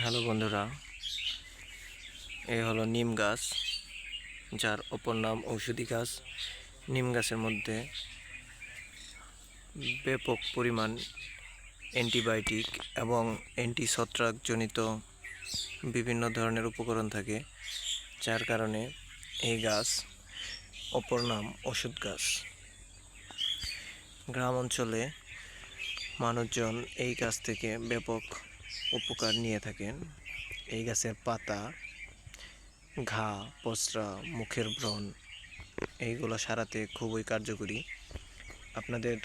Hello বন্ধুরা এই হলো নিম গাছ, যার অপর নাম ঔষধি গাছ। নিম গাছের মধ্যে ব্যাপক পরিমাণ অ্যান্টিবায়োটিক এবং অ্যান্টি ছত্রাকজনিত বিভিন্ন ধরনের উপকরণ থাকে, যার কারণে এই গাছ অপর নাম ওষুধ গাছ। গ্রাম অঞ্চলে মানুষজন এই গাছ থেকে ব্যাপক উপকার নিয়ে থাকেন। এই গাছের পাতা, ঘা, পচরা, মুখের ব্রণ, এইগুলো সারাতে খুবই কার্যকরী। আপনাদের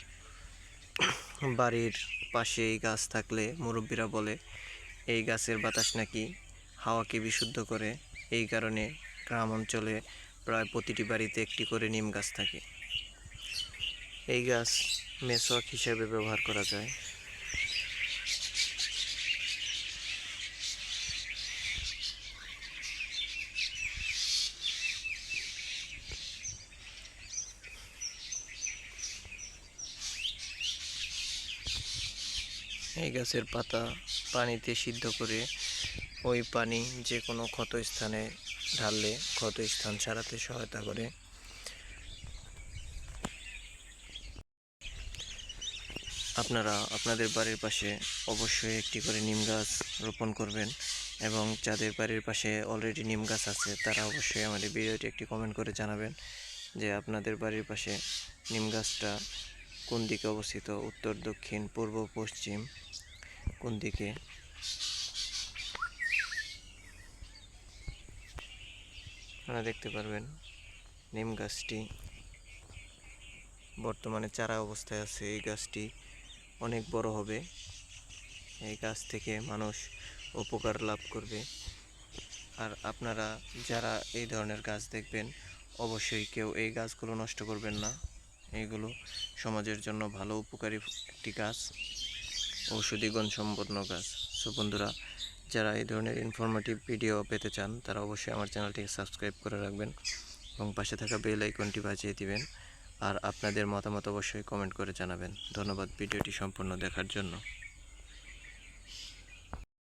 বাড়ির পাশে এই গাছ থাকলে মুরব্বীরা বলে, এই গাছের বাতাস নাকি হাওয়াকে বিশুদ্ধ করে। এই কারণে গ্রাম অঞ্চলে প্রায় প্রতিটি বাড়িতে একটি করে নিম গাছ থাকে। এই গাছ মেসোয়াক হিসেবে ব্যবহার করা যায়। এই গাছের পাতা পানিতে সিদ্ধ করে ওই পানি যে কোনো ক্ষত স্থানে ঢাললে ক্ষত স্থান সারাতে সহায়তা করে। আপনারা আপনাদের বাড়ির পাশে অবশ্যই একটি করে নিম গাছ রোপণ করবেন এবং যাদের বাড়ির পাশে অলরেডি নিম গাছ আছে, তারা অবশ্যই আমাদের ভিডিওটি একটি কমেন্ট করে জানাবেন যে আপনাদের বাড়ির পাশে নিম গাছটা কোন দিকে অবস্থিত? উত্তর, দক্ষিণ, পূর্ব, পশ্চিম? কোন দিকে? আপনারা দেখতে পারবেন, নিম গাছটি বর্তমানে চারা অবস্থায় আছে। এই গাছটি অনেক বড় হবে। এই গাছ থেকে মানুষ উপকার লাভ করবে। আর আপনারা যারা এই ধরনের গাছ দেখবেন, অবশ্যই কেউ এই গাছগুলো নষ্ট করবেন না। এইগুলো সমাজের জন্য ভালো উপকারী একটি গাছ ঔষধিগণ সম্পন্ন গাছ সো বন্ধুরা, যারা এই ধরনের ইনফরমেটিভ ভিডিও পেতে চান, তারা অবশ্যই আমার চ্যানেলটিকে সাবস্ক্রাইব করে রাখবেন এবং পাশে থাকা বেল আইকনটি বাজিয়ে দিবেন। আর আপনাদের মতামত অবশ্যই কমেন্ট করে জানাবেন। ধন্যবাদ ভিডিওটি সম্পূর্ণ দেখার জন্য।